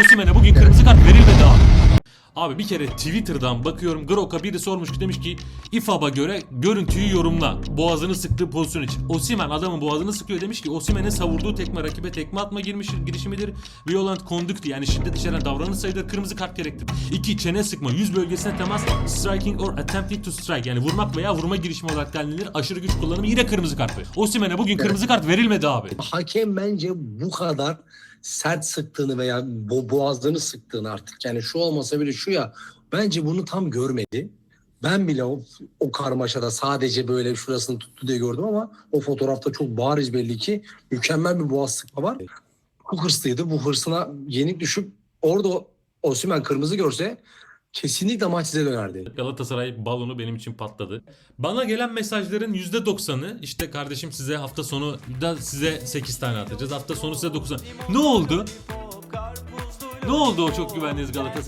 Osimhen'e bugün kırmızı kart verilmedi abi. Abi bir kere Twitter'dan bakıyorum Grok'a biri sormuş ki demiş ki İFAB'a göre görüntüyü yorumla. Boğazını sıktığı pozisyon için. Osimhen adamın boğazını sıkıyor demiş ki Osimhen'in savurduğu tekme rakibe tekme atma girmiş girişimidir. Violent conduct yani şiddet içeren davranış sayıdır. Kırmızı kart gerektir. 2. Çene sıkma. Yüz bölgesine temas. Striking or attempting to strike. Yani vurmak veya vurma girişimi olarak denilir. Aşırı güç kullanımı yine kırmızı kart verir. Osimhen'e bugün kırmızı kart verilmedi abi. Hakem bence bu kadar sert sıktığını veya bo boğazlarını sıktığını artık yani şu olmasa bile şu ya bence bunu tam görmedi. Ben bile o, o karmaşada sadece böyle şurasını tuttu diye gördüm ama o fotoğrafta çok bariz belli ki mükemmel bir boğaz sıkma var. Çok hırslıydı. Bu hırsına yenik düşüp orada Osimhen kırmızı görse kesinlikle maç size dönerdi. Galatasaray balonu benim için patladı. Bana gelen mesajların %90'ı işte kardeşim size hafta sonu da size 8 tane atacağız. Hafta sonu size 9 Ne oldu? Ne oldu o çok güvendiğiniz Galatasaray?